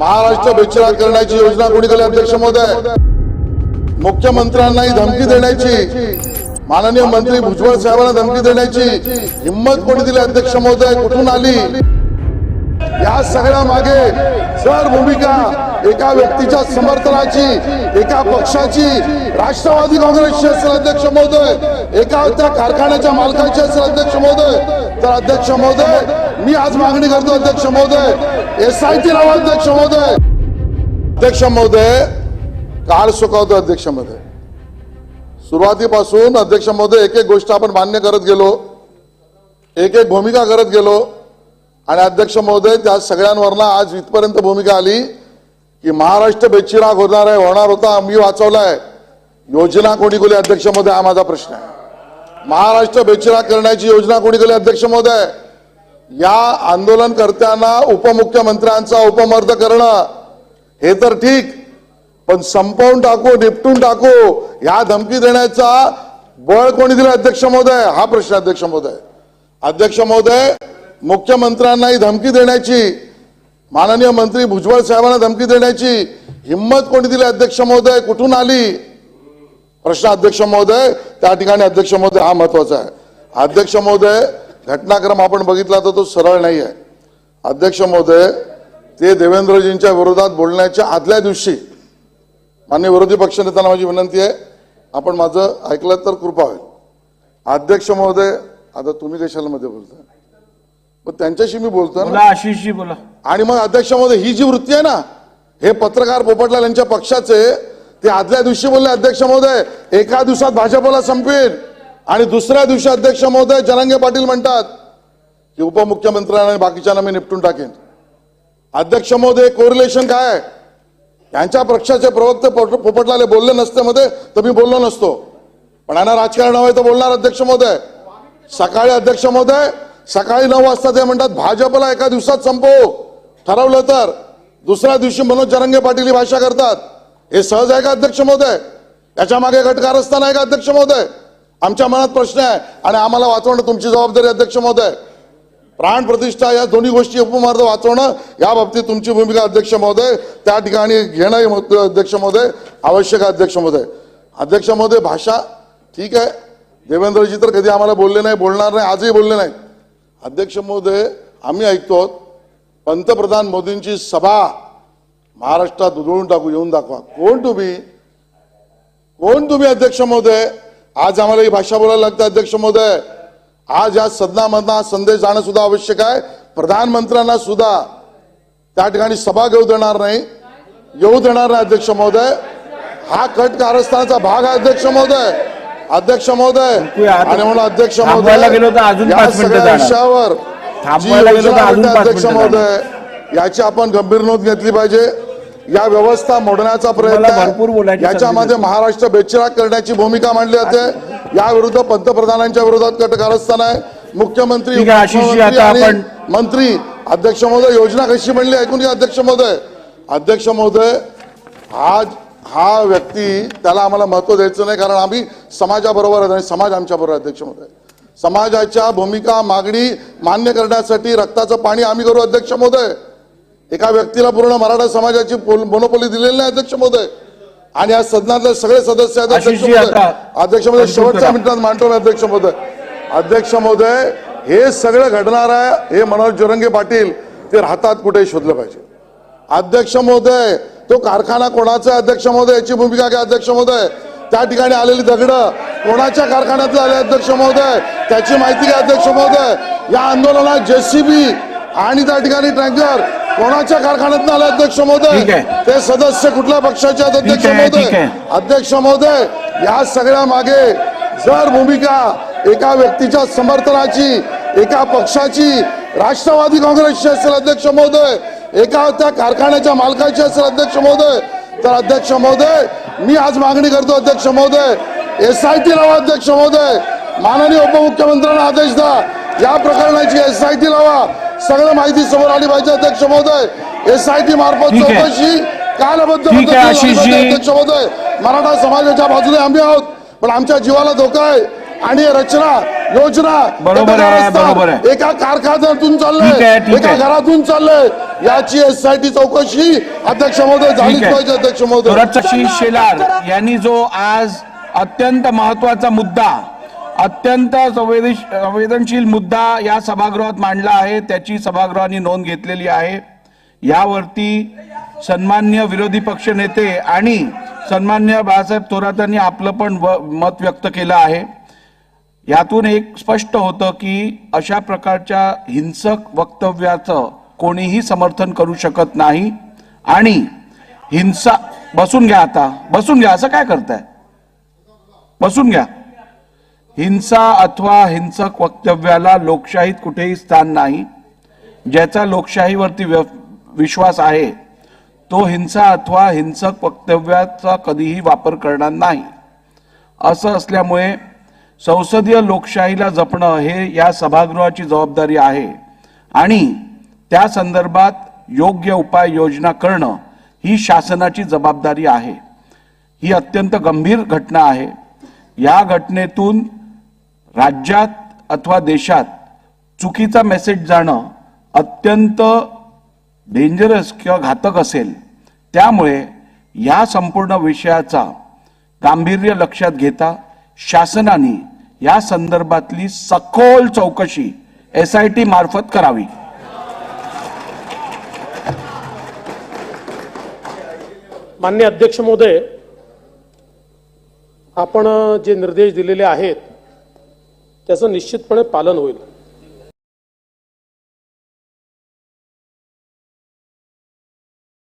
महाराष्ट्र बेचिराग करण्याची योजना कोणी केली? अध्यक्ष महोदय. मुख्यमंत्र्यांनाही धमकी देण्याची. माननीय मंत्री भुजबळ साहेबांना धमकी देण्याची हिंमत कोणी दिली? अध्यक्ष महोदय कुठून आली? या सगळ्या मागे सर भूमिका एका व्यक्तीच्या समर्थनाची एका पक्षाची. राष्ट्रवादी काँग्रेसची असेल अध्यक्ष महोदय. एका त्या कारखान्याच्या मालकाची असेल अध्यक्ष महोदय. तर अध्यक्ष महोदय मी आज मागणी करतो अध्यक्ष महोदय. एस आय टी लावा अध्यक्ष महोदय. अध्यक्ष महोदय काळ सुखावतो अध्यक्ष महोदय. सुरुवातीपासून अध्यक्ष महोदय एक एक गोष्ट आपण मान्य करत गेलो. एक एक भूमिका करत गेलो. आणि अध्यक्ष महोदय त्या सगळ्यांवरनं आज इथपर्यंत भूमिका आली की महाराष्ट्र बेचिराग होणार आहे होणार होता मी वाचवलाय. योजना कोणी केली अध्यक्ष महोदय? हा माझा प्रश्न आहे. महाराष्ट्र बेचिराग करण्याची योजना कोणी केली अध्यक्ष महोदय? या आंदोलनकर्त्यांना उपमुख्यमंत्र्यांचा उपमर्द करणं हे तर ठीक पण संपवून टाकू निपटून टाकू ह्या धमकी देण्याचा बळ कोणी दिलं अध्यक्ष महोदय? हा प्रश्न अध्यक्ष महोदय. अध्यक्ष महोदय मुख्यमंत्र्यांनाही धमकी देण्याची माननीय मंत्री भुजबळ साहेबांना धमकी देण्याची हिंमत कोणी दिली अध्यक्ष महोदय? कुठून आली? प्रश्न अध्यक्ष महोदय. त्या ठिकाणी अध्यक्ष महोदय हा महत्त्वाचा आहे. अध्यक्ष महोदय घटनाक्रम आपण बघितला तर तो सरळ नाही आहे अध्यक्ष महोदय ते देवेंद्रजींच्या विरोधात बोलण्याच्या आदल्या दिवशी मान्य विरोधी पक्षनेत्यांना माझी विनंती आहे आपण माझं ऐकलं तर कृपा होईल. अध्यक्ष महोदय आता तुम्ही कशाला मध्ये बोलताय पण त्यांच्याशी मी बोलतो ना. बोला आशिषजी बोला. आणि मग अध्यक्ष महोदय ही जी वृत्ती आहे ना हे पत्रकार पोपटलाल यांच्या पक्षाचे ते आदल्या दिवशी बोलले अध्यक्ष महोदय एका दिवसात भाजपला संपवेल आणि दुसऱ्या दिवशी अध्यक्ष महोदय जरांगे पाटील म्हणतात की उपमुख्यमंत्र्यांना बाकीच्यांना मी निपटून टाकेन. अध्यक्ष महोदय कोरिलेशन काय यांच्या पक्षाचे प्रवक्ते पोपटलाले बोलले नसते मध्ये तर मी बोललो नसतो. पण यांना राजकारण हवंय तर बोलणार अध्यक्ष महोदय. सकाळी अध्यक्ष महोदय सकाळी नऊ वाजता ते म्हणतात भाजपला एका दिवसात संपवू. ठरवलं तर दुसऱ्या दिवशी मनोज जरंगे पाटील ही भाषा करतात. हे सहज आहे का अध्यक्ष महोदय? याच्या मागे घटकारस्थान आहे का अध्यक्ष महोदय? आमच्या मनात प्रश्न आहे आणि आम्हाला वाचवणं तुमची जबाबदारी अध्यक्ष महोदय. प्राण प्रतिष्ठा या दोन्ही गोष्टी उपमार्ग वाचवणं या बाबतीत तुमची भूमिका अध्यक्ष महोदय. त्या ठिकाणी घेणं अध्यक्ष महोदय आवश्यक आहे अध्यक्ष महोदय. अध्यक्ष महोदय भाषा ठीक आहे. देवेंद्रजी तर कधी आम्हाला बोलले नाही बोलणार नाही आजही बोलले नाही. अध्यक्ष महोदय आम्ही ऐकतो पंतप्रधान मोदींची सभा महाराष्ट्रात उधळून टाकू येऊन दाखवा. कोण तुम्ही? कोण तुम्ही अध्यक्ष महोदय? आज आम्हाला ही भाषा बोलायला लागते अध्यक्ष महोदय. आज या सदनामधला संदेश जाणं सुद्धा आवश्यक आहे. प्रधानमंत्र्यांना सुद्धा त्या ठिकाणी सभा घेऊ देणार नाही. येऊ देणार नाही अध्यक्ष महोदय. हा कट कारस्थानाचा भाग आहे अध्यक्ष महोदय. अध्यक्ष महोदय. आणि म्हणून अध्यक्ष अजून या सगळ्या. विषयावर अध्यक्ष महोदय याची आपण गंभीर नोंद घेतली पाहिजे. या व्यवस्था मोडण्याचा प्रयत्न याच्यामध्ये महाराष्ट्र बेचिराग करण्याची भूमिका मांडली जाते. या विरुद्ध पंतप्रधानांच्या विरोधात कटकारस्थान आहे. मुख्यमंत्री मंत्री अध्यक्ष महोदय योजना कशी म्हणली ऐकून घ्या अध्यक्ष महोदय. अध्यक्ष महोदय आज हा व्यक्ती त्याला आम्हाला महत्त्व द्यायचं नाही कारण आम्ही समाजाबरोबर आहे आणि समाज आमच्या बरोबर अध्यक्ष महोदय. समाजाच्या भूमिका मागणी मान्य करण्यासाठी रक्ताचं पाणी आम्ही करू अध्यक्ष महोदय. एका व्यक्तीला पूर्ण मराठा समाजाची मोनोपोली दिलेली नाही अध्यक्ष महोदय. आणि या सदनातले सगळे सदस्य अध्यक्ष महोदय. अध्यक्ष महोदय शेवटच्या. मिनिटात मांडतो मी अध्यक्ष महोदय. अध्यक्ष महोदय हे सगळं घडणार आहे हे मनोज जोरंगे पाटील ते राहतात कुठे शोधलं पाहिजे. अध्यक्ष महोदय तो कारखाना कोणाचा अध्यक्ष महोदय? याची भूमिका घ्या अध्यक्ष महोदय? त्या ठिकाणी आलेली दगड कोणाच्या कारखान्यातले आले अध्यक्ष महोदय? त्याची माहिती घ्या अध्यक्ष महोदय. या आंदोलनात जेसीबी आणि त्या ठिकाणी टँकर कोणाच्या कारखान्यात आले अध्यक्ष महोदय. ते सदस्य कुठल्या पक्षाचे आहेत अध्यक्ष महोदय. अध्यक्ष महोदय या सगळ्या मागे जर भूमिका एका व्यक्तीच्या समर्थनाची एका पक्षाची राष्ट्रवादी काँग्रेसची असेल अध्यक्ष महोदय एका त्या कारखान्याच्या मालकाची असेल अध्यक्ष महोदय तर अध्यक्ष महोदय मी आज मागणी करतो अध्यक्ष महोदय एस आय टी लावा अध्यक्ष महोदय माननीय उपमुख्यमंत्र्यांना आदेश द्या या प्रकरणाची एस आय टी लावा सगळं माहिती समोर आली पाहिजे अध्यक्ष महोदय एस आय टी मार्फत. चौकशी कालबद्ध अध्यक्ष महोदय मराठा समाजाच्या बाजूने आम्ही आहोत पण आमच्या जीवाला धोका आहे आणि रचना योजना बरोबर एका आहे. एका कारखान्यातून चाललंय एका. घरातून चाललंय याची एसआयटी चौकशी अध्यक्ष महोदय झालीच. पाहिजे अध्यक्ष महोदय शेलार यांनी जो आज अत्यंत महत्त्वाचा मुद्दा अत्यंत संवेदश- संवेदनशील मुद्दा या सभागृहात मांडला आहे. त्याची सभागृहाने नोंद घेतलेली आहे. यावरती सन्मान्य विरोधी पक्ष नेते आणि सन्मान्य बाळासाहेब थोरातांनी आपलं पण व- मत व्यक्त केलं आहे. यातून एक स्पष्ट होतं की अशा प्रकारच्या हिंसक वक्तव्याचं कोणीही समर्थन करू शकत नाही. आणि हिंसा बसून घ्या आता. बसून घ्या. असं काय करताय? बसून घ्या. हिंसा अथवा हिंसक वक्तव्याला लोकशाहीत कुठेही स्थान नाही ज्याचा लोकशाहीवरती व्य- विश्वास आहे तो हिंसा अथवा हिंसक वक्तव्याचा कधीही वापर करणार नाही. असं असल्यामुळे संसदीय लोकशाहीला जपणं हे या सभागृहाची जबाबदारी आहे आणि त्या संदर्भात योग्य उपाय योजना करणं ही शासनाची जबाबदारी आहे. ही अत्यंत गंभीर घटना आहे. या घटनेतून राज्यात अथवा देशात चुकीचा मेसेज जाणं अत्यंत डेंजरस किंवा घातक असेल. त्यामुळे या संपूर्ण विषयाचा गांभीर्य लक्षात घेता शासनाने या संदर्भातली सखोल चौकशी एस आय टी मार्फत करावी. मान्य अध्यक्ष महोदय आपण जे निर्देश दिलेले आहेत त्याचं निश्चितपणे पालन होईल.